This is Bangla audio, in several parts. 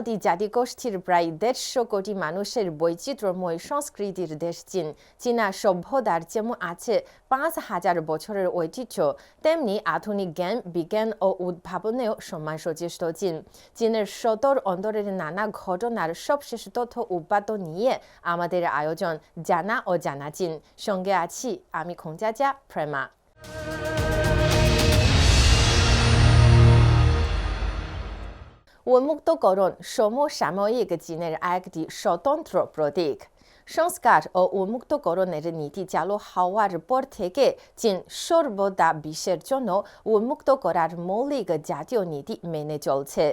ছাপ্পান্নটি জাতিগোষ্ঠীর প্রায় দেড়শো কোটি মানুষের বৈচিত্র্যময় সংস্কৃতির দেশ চীন। চীনা সভ্যতার যেমন আছে পাঁচ হাজার বছরের ঐতিহ্য। তেমনি আধুনিক জ্ঞান, বিজ্ঞান ও উদ্ভাবনেও সম্মান সচেষ্ট চীন। চীনের সদর অন্তরের নানা ঘটনার সবশেষ তথ্য উপাত্ত নিয়ে আমাদের আয়োজন জানা ও জানা চীন। সঙ্গে আছি আমি খোঁজাজা প্রেমা। উন্মুক্তকরণ সমসাময়িক চীনের একটি স্বতন্ত্র প্রতীক সংস্কার ও উন্মুক্তকরণের নীতি চালু হওয়ার পর থেকে চীন সর্বদা বিশ্বের জন্য উন্মুক্ত করার মৌলিক জাতীয় নীতি মেনে চলছে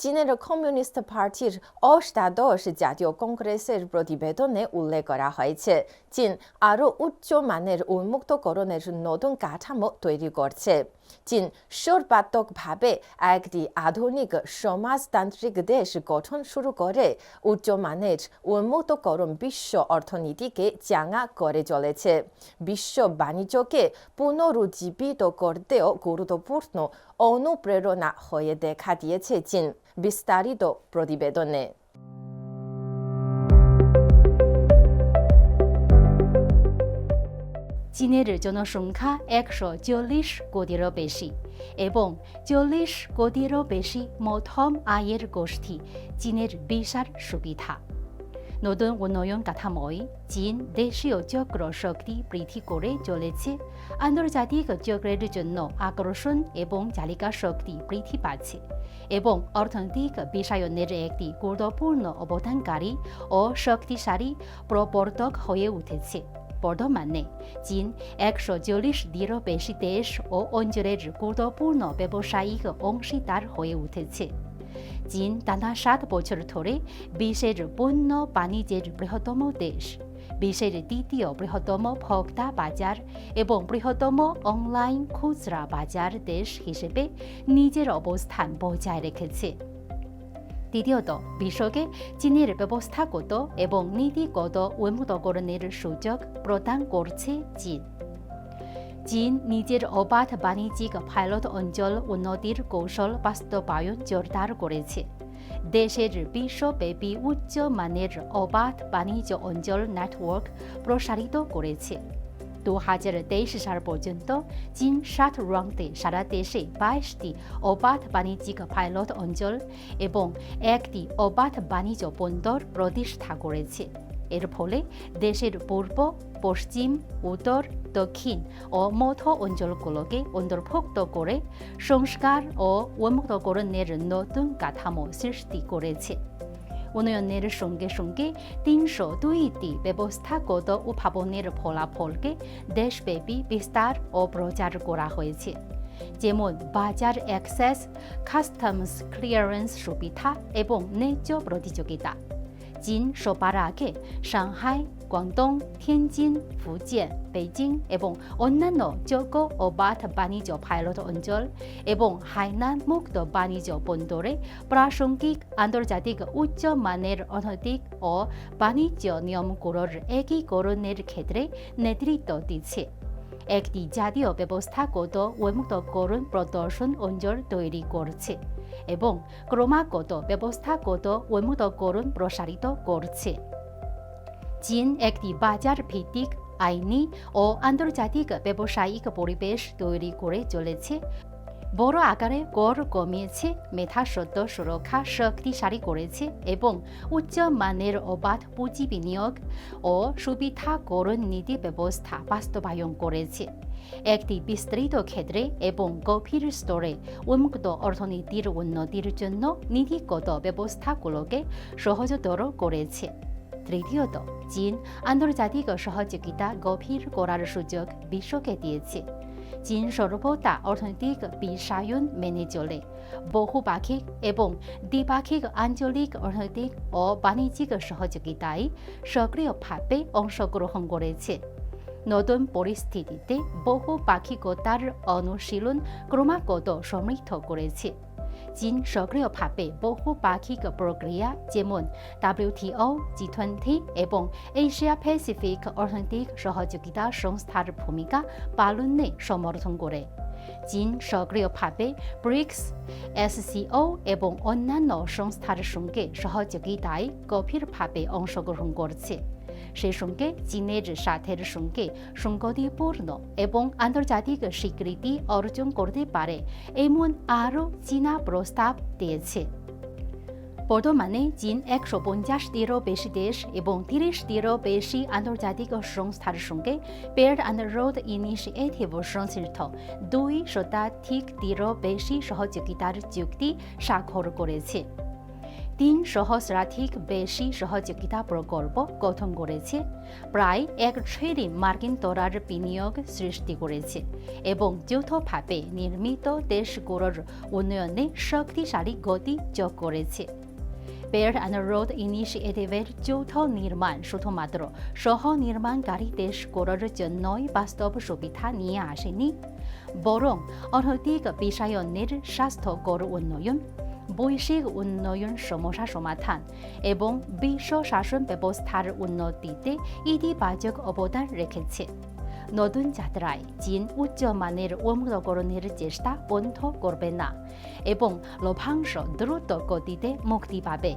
চীনের কমিউনিস্ট পার্টির অষ্টাদশ জাতীয় কংগ্রেসের প্রতিবেদনে উল্লেখ করা হয়েছে, চীন আরও উচ্চমানের উন্মুক্তকরণের নতুন কাঠামো তৈরি করছে। চীন সর্বাত্মকভাবে একটি আধুনিক সমাজতান্ত্রিক দেশ গঠন শুরু করে উচ্চমানের উন্মুক্তকরণ বিশ্ব অর্থনীতিকে চাঙা করে চলেছে। বিশ্ব বাণিজ্যকে পুনরুজ্জীবিত করতেও গুরুত্বপূর্ণ অনুপ্রেরণা হয়ে দেখা দিয়েছে চীন। বিস্তারিত প্রতিবেদনে। চীনের জনসংখ্যা একশো চল্লিশ কোটিরও বেশি এবং চল্লিশ কোটিরও বেশি মধ্যম আয়ের গোষ্ঠী চীনের বিশাল সুবিধা। নতুন উন্নয়ন কাঠামোয় চীন দেশীয় চক্র শক্তি বৃদ্ধি করে চলেছে আন্তর্জাতিক চক্রের জন্য আকর্ষণ এবং চালিকা শক্তি বৃদ্ধি পাচ্ছে এবং অর্থনৈতিক বিষয়ায়নের একটি গুরুত্বপূর্ণ অবদানকারী ও শক্তিশালী প্রবর্তক হয়ে উঠেছে বর্তমানে চীন একশো চল্লিশটিরও বেশি দেশ ও অঞ্চলের গুরুত্বপূর্ণ ব্যবসায়িক অংশীদার হয়ে উঠেছে চীন টানা সাত বছর ধরে বিশ্বের পণ্য বাণিজ্যের বৃহত্তম দেশ বিশ্বের দ্বিতীয় বৃহত্তম ভোক্তা বাজার এবং বৃহত্তম অনলাইন খুচরা বাজার দেশ হিসেবে নিজের অবস্থান বজায় রেখেছে দ্বিতীয়ত বিশ্বকে চীনের ব্যবস্থাগত এবং নীতিগত উন্মুক্তকরণের সুযোগ প্রদান করছে চীন চীন নিজের অবাধ বাণিজ্যিক পাইলট অঞ্চল উন্নতির কৌশল বাস্তবায়ন জোরদার করেছে। দেশের বিশ্বব্যাপী উচ্চ মানের অবাধ বাণিজ্য অঞ্চল নেটওয়ার্ক প্রসারিত করেছে। দু হাজার তেইশ সাল পর্যন্ত চীন সাত রংতে সারা দেশে বাইশটি অবাধ বাণিজ্যিক পাইলট অঞ্চল এবং একটি অবাধ বাণিজ্য বন্দর প্রতিষ্ঠা করেছে। এর ফলে দেশের পূর্ব, পশ্চিম, উত্তর দক্ষিণ ও মধ্য অঞ্চলগুলোকে অন্তর্ভুক্ত করে সংস্কার ও উন্মুক্তকরণের নতুন কাঠামো সৃষ্টি করেছে। উন্নয়নের সঙ্গে সঙ্গে তিনশো দুইটি ব্যবস্থাগত উদ্ভাবনের ফলাফলকে দেশব্যাপী বিস্তার ও প্রচার করা হয়েছে। যেমন বাজার অ্যাক্সেস, কাস্টমস ক্লিয়ারেন্স সুবিধা এবং ন্যায্য প্রতিযোগিতা। চীন সবার আগে সাংহাই গুয়াংদং বেইজিং এবং অন্যান্য যোগ্য ও বাধ বাণিজ্য পাইলট অঞ্চল এবং হাইনান মুক্ত বাণিজ্য বন্দরে প্রাসঙ্গিক আন্তর্জাতিক উচ্চ মানের অর্থনৈতিক ও বাণিজ্য নিয়মগুলোর একীকরণের ক্ষেত্রে নেতৃত্ব দিচ্ছে একটি জাতীয় ব্যবস্থাগত উন্মুক্তকরণ প্রদর্শন অঞ্চল তৈরি করছে এবং ক্রমাগত ব্যবস্থাগত উন্মুক্তকরণ প্রসারিত করছে চীন একটি বাজার ভিত্তিক আইনি ও আন্তর্জাতিক ব্যবসায়িক পরিবেশ তৈরি করে চলেছে। বড় আকারে কর কমিয়েছে মেধাসত্ব সুরক্ষা শক্তিশালী করেছে এবং উচ্চ মানের অবাধ পুঁজি বিনিয়োগ ও সুবিধাকরণ নীতি ব্যবস্থা বাস্তবায়ন করেছে। একটি বিস্তৃত ক্ষেত্রে এবং গভীর স্তরে উন্মুক্ত অর্থনীতির উন্নতির জন্য নীতিগত ব্যবস্থাগুলোকে সহজতর করেছে। তৃতীয়ত চীন আন্তর্জাতিক সহযোগিতা গভীর করার সুযোগ বিশ্বকে দিয়েছে চীন সর্বদা অর্থনৈতিক বিশ্বায়ন মেনে চলে বহুপাক্ষিক এবং দ্বিপাক্ষিক আঞ্চলিক অর্থনৈতিক ও বাণিজ্যিক সহযোগিতায় সক্রিয়ভাবে অংশগ্রহণ করেছে নতুন পরিস্থিতিতে বহু পাক্ষিকতার অনুশীলন ক্রমাগত সমৃদ্ধ করেছে চীন সক্রিয়ভাবে বহু পাক্ষিক প্রক্রিয়া যেমন ডাব্লিউটিও জি টোয়েন্টি এবং এশিয়া প্যাসিফিক অর্থনৈতিক সহযোগিতা সংস্থার ভূমিকা পালনে সমর্থন করে চীন সক্রিয়ভাবে ব্রিক্স এসসিও এবং অন্যান্য সংস্থার সঙ্গে সহযোগিতায় গভীরভাবে অংশগ্রহণ করছে সেই সঙ্গে চীনের স্বার্থের সঙ্গে সংগতিপূর্ণ এবং আন্তর্জাতিক স্বীকৃতি অর্জন করতে পারে এমন আরও চীনা প্রস্তাব দিয়েছে বর্তমানে চীন একশো পঞ্চাশটিরও বেশি দেশ এবং তিরিশটিরও বেশি আন্তর্জাতিক সংস্থার সঙ্গে পেয়ার অ্যান্ড ইনিশিয়েটিভ সংশ্লিষ্ট দুই শতাধিকটিরও বেশি সহযোগিতার চুক্তি স্বাক্ষর করেছে তিন সহস্রাধিক বেশি সহযোগিতা প্রকল্প গঠন করেছে। প্রায় এক ট্রিলিয়ন মার্কিন ডলার বিনিয়োগ সৃষ্টি করেছে এবং যৌথভাবে নির্মিত দেশগুলোর উন্নয়নে শক্তিশালী গতি যোগ করেছে। বেয়ার অ্যান্ড রোড ইনিশিয়েটিভের যৌথ নির্মাণ শুধুমাত্র সহ নির্মাণকারী দেশ দেশগুলোর জন্যই বাস্তব সুবিধা নিয়ে আসেনি, বরং অর্থনৈতিক বিষয়ায়নের স্বাস্থ্যকর উন্নয়ন বৈশ্বিক উন্নয়ন সমস্যা সমাধান এবং বিশ্ব শাসন ব্যবস্থার উন্নতিতে ইতিবাচক অবদান রেখেছে নতুন যাত্রায় চীন উচ্চমানের উন্মুক্তকরণের চেষ্টা বন্ধ করবে না এবং লভ্যাংশ দ্রুত গতিতে মুক্তি পাবে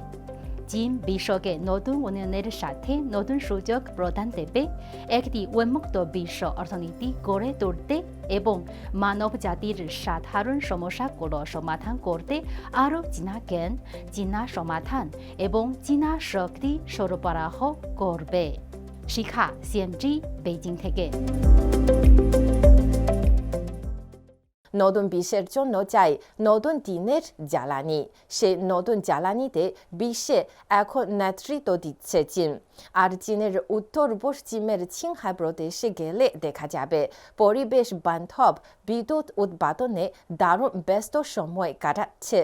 চীন বিশ্বকে নতুন উন্নয়নের সাথে নতুন সুযোগ প্রদান দেবে একটি উন্মুক্ত বিশ্ব অর্থনীতি গড়ে তুলতে এবং মানব জাতির সাধারণ সমস্যাগুলো সমাধান করতে আরও চীনা জ্ঞান চীনা সমাধান এবং চীনা শক্তি সরবরাহ করবে শিখা সিএমজি বেইজিং থেকে নতুন বিশ্বের জন্য চাই নতুন দিনের জ্বালানি সে নতুন জ্বালানিতে বিশ্বে এখন নেতৃত্ব দিচ্ছে চীন আর চীনের উত্তর পশ্চিমের ছিংহাই প্রদেশে গেলে দেখা যাবে। পরিবেশ বান্ধব বিদ্যুৎ উৎপাদনে দারুণ ব্যস্ত সময় কাটাচ্ছে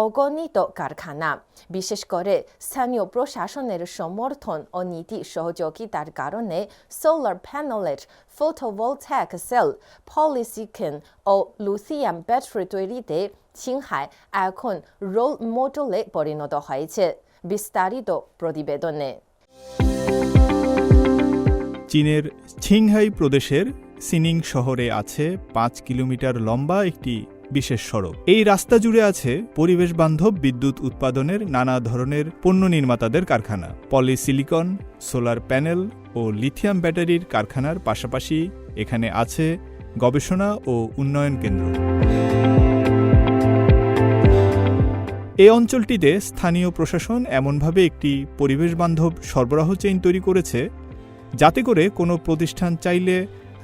অগণিত কারখানা। বিশেষ করে স্থানীয় প্রশাসনের সমর্থন ও নীতি সহযোগিতার কারণে সোলার প্যানেলের ফটোভোলটাইক সেল পলিসিকেন ও লুসিয়াম ব্যাটারি তৈরিতে ছিংহাই এখন রোল মডেলে পরিণত হয়েছে বিস্তারিত প্রতিবেদনে। চীনের ছিংহাই প্রদেশের সিনিং শহরে আছে পাঁচ কিলোমিটার লম্বা একটি বিশেষ সড়ক। এই রাস্তা জুড়ে আছে পরিবেশ বান্ধব বিদ্যুৎ উৎপাদনের নানা ধরনের পণ্য নির্মাতাদের কারখানা। পলিসিলিকন, সোলার প্যানেল ও লিথিয়াম ব্যাটারির কারখানার পাশাপাশি এখানে আছে গবেষণা ও উন্নয়ন কেন্দ্র। এ অঞ্চলটিতে স্থানীয় প্রশাসন এমনভাবে একটি পরিবেশ বান্ধব সরবরাহ চেইন তৈরি করেছে, যাতে করে কোনো প্রতিষ্ঠান চাইলে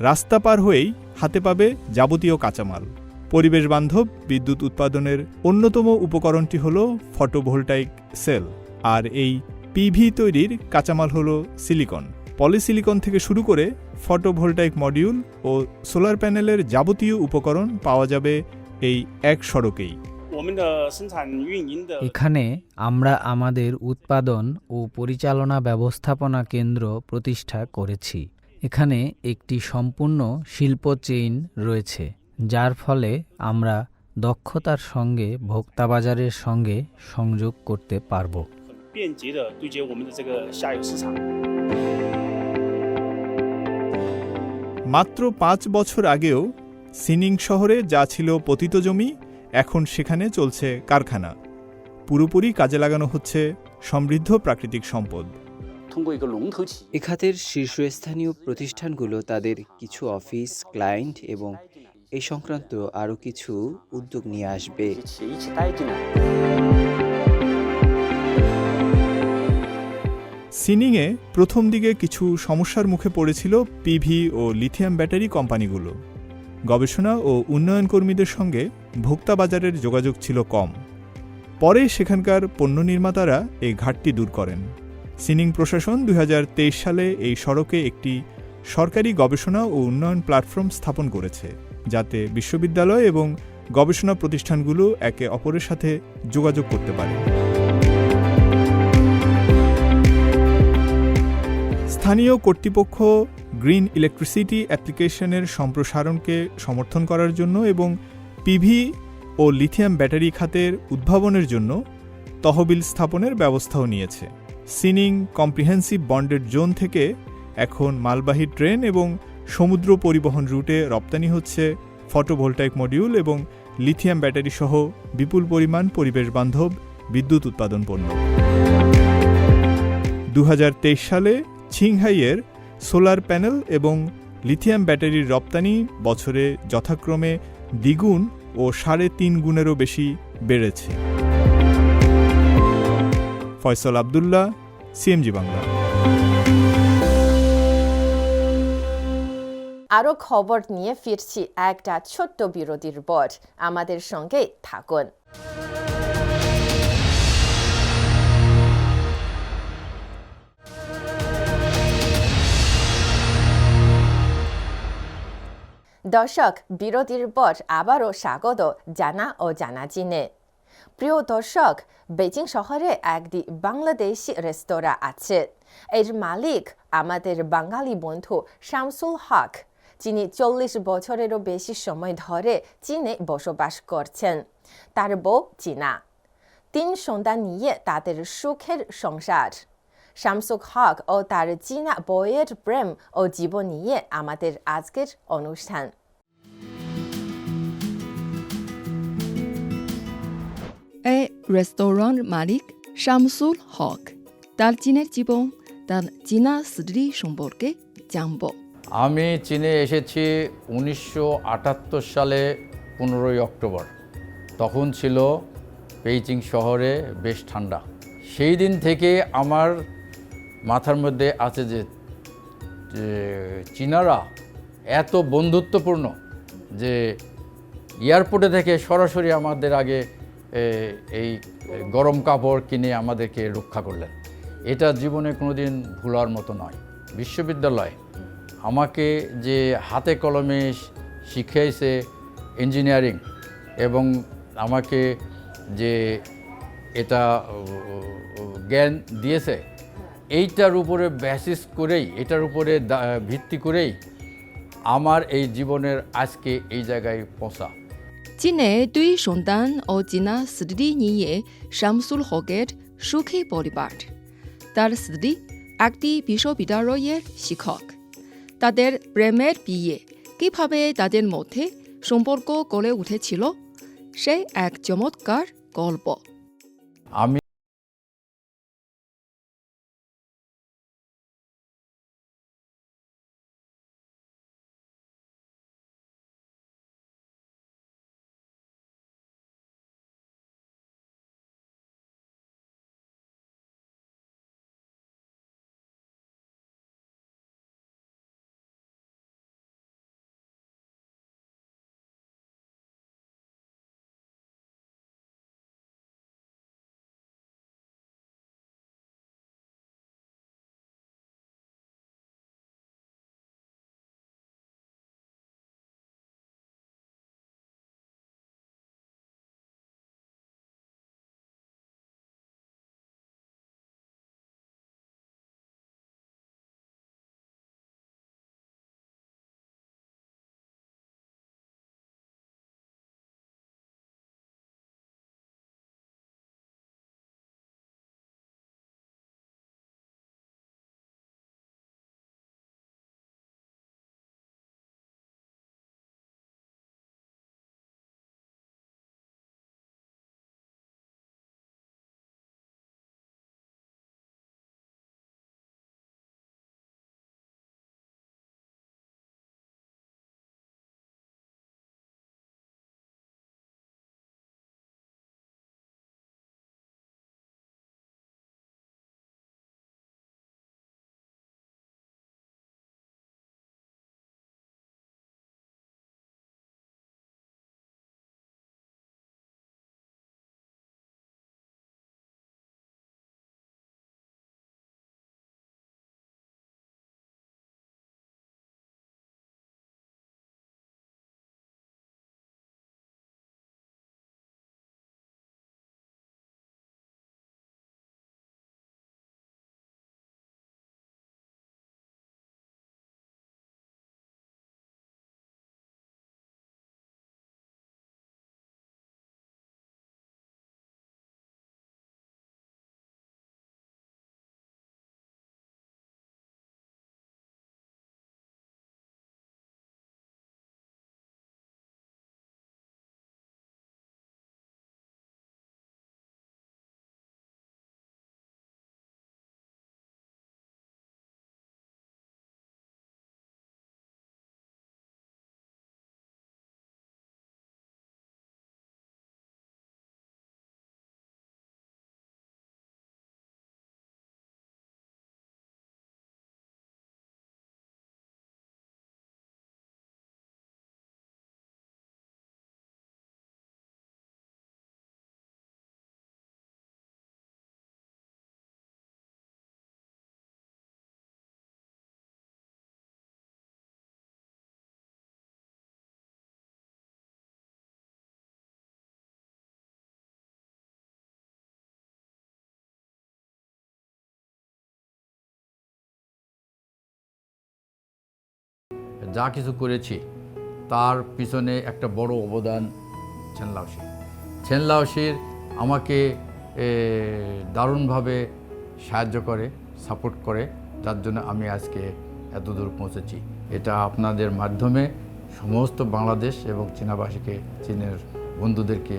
রাস্তা পার হয়েই হাতে পাবে যাবতীয় কাঁচামাল। পরিবেশ বান্ধব বিদ্যুৎ উৎপাদনের অন্যতম উপকরণটি হল ফটোভোল্টাইক সেল, আর এই পিভি তৈরির কাঁচামাল হল সিলিকন। পলিসিলিকন থেকে শুরু করে ফটোভোল্টাইক মডিউল ও সোলার প্যানেলের যাবতীয় উপকরণ পাওয়া যাবে এই এক সড়কেই। এখানে আমরা আমাদের উৎপাদন ও পরিচালনা ব্যবস্থাপনা কেন্দ্র প্রতিষ্ঠা করেছি। এখানে একটি সম্পূর্ণ শিল্প চেইন রয়েছে যার ফলে আমরা দক্ষতার সঙ্গে ভোক্তা বাজারের সঙ্গে সংযোগ করতে পারব। মাত্র পাঁচ বছর আগেও সিনিং শহরে যা ছিল পতিত জমি এখন সেখানে চলছে কারখানা। পুরোপুরি কাজে লাগানো হচ্ছে সমৃদ্ধ প্রাকৃতিক সম্পদ। এখাতের শীর্ষস্থানীয় প্রতিষ্ঠানগুলো তাদের কিছু অফিস ক্লায়েন্ট এবং এই সংক্রান্ত আরও কিছু উদ্যোগ নিয়ে আসবে। সিনিংয়ে প্রথম দিকে কিছু সমস্যার মুখে পড়েছিল পিভি ও লিথিয়াম ব্যাটারি কোম্পানিগুলো। গবেষণা ও উন্নয়ন কর্মীদের সঙ্গে ভোক্তা বাজারের যোগাযোগ ছিল কম। পরে সেখানকার পণ্য নির্মাতারা এই ঘাটতি দূর করেন। সিনিং প্রশাসন দুই হাজার তেইশ সালে এই সড়কে একটি সরকারি গবেষণা ও উন্নয়ন প্ল্যাটফর্ম স্থাপন করেছে, যাতে বিশ্ববিদ্যালয় এবং গবেষণা প্রতিষ্ঠানগুলো একে অপরের সাথে যোগাযোগ করতে পারে। স্থানীয় কর্তৃপক্ষ গ্রিন ইলেকট্রিসিটি অ্যাপ্লিকেশনের সম্প্রসারণকে সমর্থন করার জন্য এবং পিভি ও লিথিয়াম ব্যাটারি খাতের উদ্ভাবনের জন্য তহবিল স্থাপনের ব্যবস্থাও নিয়েছে। সিনিং কম্প্রিহেন্সিভ বন্ডেড জোন থেকে এখন মালবাহী ট্রেন এবং সমুদ্র পরিবহন রুটে রপ্তানি হচ্ছে ফটোভোল্টাইক মডিউল এবং লিথিয়াম ব্যাটারি সহ বিপুল পরিমাণ পরিবেশ বান্ধব বিদ্যুৎ উৎপাদন পণ্য। দু হাজার তেইশ সালে ছিংহাইয়ের সোলার প্যানেল এবং লিথিয়াম ব্যাটারির রপ্তানি বছরে যথাক্রমে দ্বিগুণ ও সাড়ে তিন গুণেরও বেশি বেড়েছে। ফয়সল আবদুল্লাহ, সিএমজি বাংলা। আরও খবর নিয়ে ফিরছি একটা ছোট্ট বিরতির পর। আমাদের সঙ্গে থাকুন। দর্শক বিরতির পর আবারও স্বাগত জানা ও জানা চিনে। প্রিয় দর্শক বেজিং শহরে একটি বাংলাদেশি রেস্তোরাঁ আছে। এর মালিক আমাদের বাঙালি বন্ধু শামসুল হক, যিনি চল্লিশ বছরেরও বেশি সময় ধরে চীনে বসবাস করছেন। তার বউ চীনা। তিন সন্তান নিয়ে তাদের সুখের সংসার। শামসুক হক ও তার চীনা বইয়ের প্রেম ও জীবন নিয়ে আমাদের আজকের অনুষ্ঠান। এই রেস্তোরাঁর মালিক শামসুল হক। তার চীনের জীবন তার চীনা স্ত্রী সম্পর্কে জানব। আমি চীনে এসেছি উনিশশো আটাত্তর সালে পনেরোই অক্টোবর। তখন ছিল বেইজিং শহরে বেশ ঠান্ডা। সেই দিন থেকে আমার মাথার মধ্যে আছে যে চীনারা এত বন্ধুত্বপূর্ণ যে এয়ারপোর্টে থেকে সরাসরি আমাদের আগে এই গরম কাপড় কিনে আমাদেরকে রক্ষা করলেন। এটা জীবনে কোনো দিন ভুলার মতো নয়। বিশ্ববিদ্যালয় আমাকে যে হাতে কলমে শিখিয়েছে ইঞ্জিনিয়ারিং এবং আমাকে যে এটা জ্ঞান দিয়েছে এইটার উপরে ব্যাসিস করেই এটার উপরে ভিত্তি করেই আমার এই জীবনের আজকে এই জায়গায় পৌঁছা। চীনে দুই সন্তান ও চীনা স্ত্রী নিয়ে শামসুল হকের সুখী পরিবার। তার স্ত্রী একটি বিশ্ববিদ্যালয়ের শিক্ষক। তাদের প্রেমের বিয়ে কীভাবে তাদের মধ্যে সম্পর্ক গড়ে উঠেছিল সে এক চমৎকার গল্প। আমি যা কিছু করেছি, তার পিছনে একটা বড় অবদান ছেনলাউসি ছেনলাউসির আমাকে দারুণভাবে সাহায্য করে, সাপোর্ট করে, যার জন্য আমি আজকে এত দূর পৌঁছেছি। এটা আপনাদের মাধ্যমে সমস্ত বাংলাদেশ এবং চীনাবাসীকে, চীনের বন্ধুদেরকে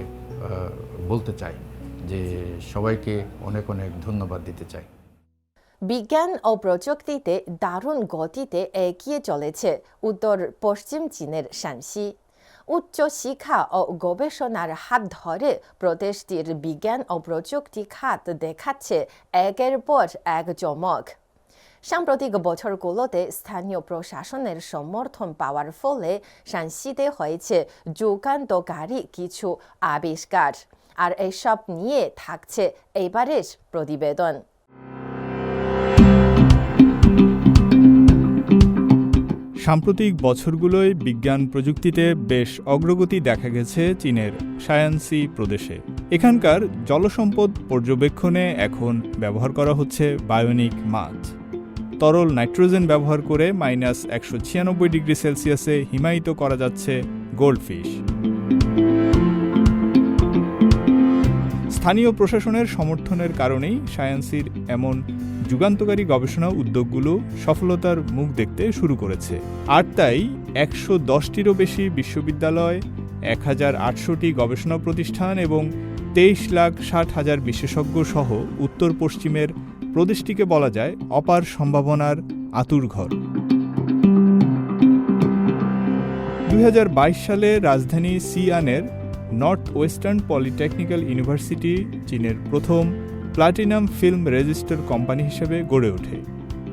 বলতে চাই যে সবাইকে অনেক অনেক ধন্যবাদ দিতে চাই। বিজ্ঞান ও প্রযুক্তিতে দারুণ গতিতে এগিয়ে চলেছে উত্তর পশ্চিম চীনের শানসি উচ্চ শিক্ষা ও গবেষণার হাত ধরে প্রদেশটির বিজ্ঞান ও প্রযুক্তি খাত দেখাচ্ছে একের পর এক চমক। সাম্প্রতিক বছরগুলোতে স্থানীয় প্রশাসনের সমর্থন পাওয়ার ফলে শানসিতে হয়েছে যুগান্তকারী কিছু আবিষ্কার। আর এসব নিয়ে থাকছে এবারের প্রতিবেদন। সাম্প্রতিক বছরগুলোয় বিজ্ঞান প্রযুক্তিতে বেশ অগ্রগতি দেখা গেছে চীনের সায়ান্সি প্রদেশে। এখানকার জলসম্পদ পর্যবেক্ষণে এখন ব্যবহার করা হচ্ছে বায়োনিক মাছ। তরল নাইট্রোজেন ব্যবহার করে মাইনাস একশো ছিয়ানব্বই ডিগ্রি সেলসিয়াসে হিমায়িত করা যাচ্ছে গোল্ডফিশ। স্থানীয় প্রশাসনের সমর্থনের কারণেই সায়েন্সির এমন যুগান্তকারী গবেষণা উদ্যোগগুলো সফলতার মুখ দেখতে শুরু করেছে। আর তাই একশো দশটিরও বেশি বিশ্ববিদ্যালয় এক হাজার আটশোটি গবেষণা প্রতিষ্ঠান এবং তেইশ লাখ ষাট হাজার বিশেষজ্ঞ সহ উত্তর পশ্চিমের প্রদেশটিকে বলা যায় অপার সম্ভাবনার আতুরঘর দু হাজার বাইশ সালে রাজধানী সিয়ানের নর্থ ওয়েস্টার্ন পলিটেকনিক্যাল ইউনিভার্সিটি, চীনের প্রথম প্লাটিনাম ফিল্ম রেজিস্টার কোম্পানি হিসেবে গড়ে ওঠে।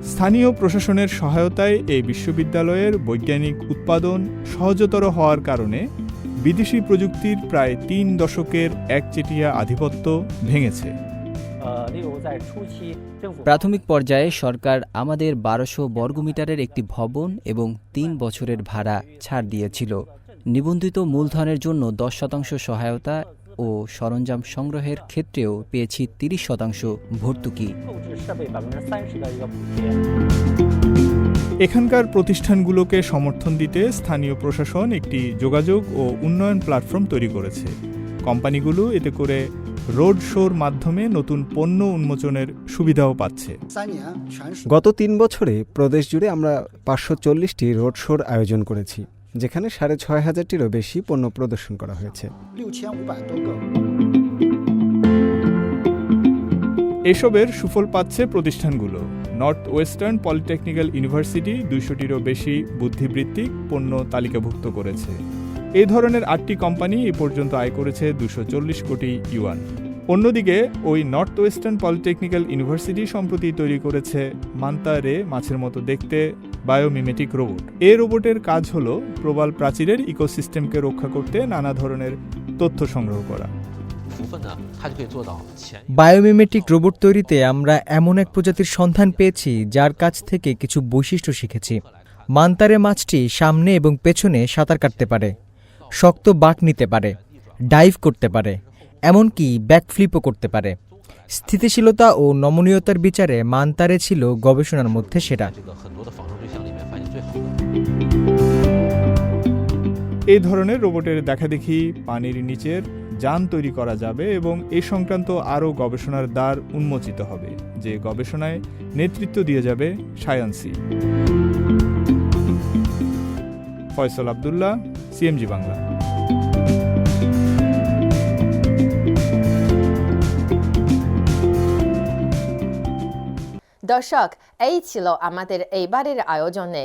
স্থানীয় প্রশাসনের সহায়তায় এই বিশ্ববিদ্যালয়ের বৈজ্ঞানিক উৎপাদন সহজতর হওয়ার কারণে বিদেশি প্রযুক্তির প্রায় তিন দশকের একচেটিয়া আধিপত্য ভেঙেছে। প্রাথমিক পর্যায়ে সরকার আমাদের বারোশো বর্গমিটারের একটি ভবন এবং তিন বছরের ভাড়া ছাড় দিয়েছিল। নিবন্ধিত মূলধনের জন্য দশ শতাংশ সহায়তা ও সরঞ্জাম সংগ্রহের ক্ষেত্রেও পেয়েছি তিরিশ শতাংশ ভর্তুকি। এখানকার প্রতিষ্ঠানগুলোকে সমর্থন দিতে স্থানীয় প্রশাসন একটি যোগাযোগ ও উন্নয়ন প্ল্যাটফর্ম তৈরি করেছে। কোম্পানিগুলো এতে করে রোড শোর মাধ্যমে নতুন পণ্য উন্মোচনের সুবিধাও পাচ্ছে। গত তিন বছরে প্রদেশ জুড়ে আমরা পাঁচশো চল্লিশটি রোড শোর আয়োজন করেছি। যেখানে সাড়ে ছয় হাজারটিরও বেশি পণ্য প্রদর্শন করা হয়েছে। এসবের সুফল পাচ্ছে প্রতিষ্ঠানগুলো। নর্থ ওয়েস্টার্ন পলিটেকনিক্যাল ইউনিভার্সিটি দুইশোটিরও বেশি বুদ্ধিবৃত্তিক পণ্য তালিকাভুক্ত করেছে। এই ধরনের আটটি কোম্পানি এ পর্যন্ত আয় করেছে দুশো কোটি ইউয়ান। অন্যদিকে, ওই নর্থ ওয়েস্টার্ন পলিটেকনিক্যাল ইউনিভার্সিটি সম্প্রতি তৈরি করেছে মান্তা রে মাছের মতো দেখতে বায়োমিমেটিক রোবট। এ রোবটের কাজ হল প্রবাল প্রাচীরের ইকোসিস্টেমকে রক্ষা করতে নানা ধরনের তথ্য সংগ্রহ করা। বায়োমিমেটিক রোবট তৈরিতে আমরা এমন এক প্রজাতির সন্ধান পেয়েছি, যার কাছ থেকে কিছু বৈশিষ্ট্য শিখেছি। মান্তারে মাছটি সামনে এবং পেছনে সাঁতার কাটতে পারে, শক্ত বাট নিতে পারে, ডাইভ করতে পারে, এমনকি ব্যাকফ্লিপও করতে পারে। স্থিতিশীলতা ও নমনীয়তার বিচারে মান্তারে ছিল গবেষণার মধ্যে সেটা এই ধরনের রোবটের দেখাদেখি পানির নিচের যান তৈরি করা যাবে এবং এ সংক্রান্ত আরও গবেষণার দ্বার উন্মোচিত হবে, যে গবেষণায় নেতৃত্ব দিয়ে যাবে সায়ান্সি ফয়সল আবদুল্লাহ, সিএমজি বাংলা। দর্শক, এই ছিল আমাদের এইবারের আয়োজনে।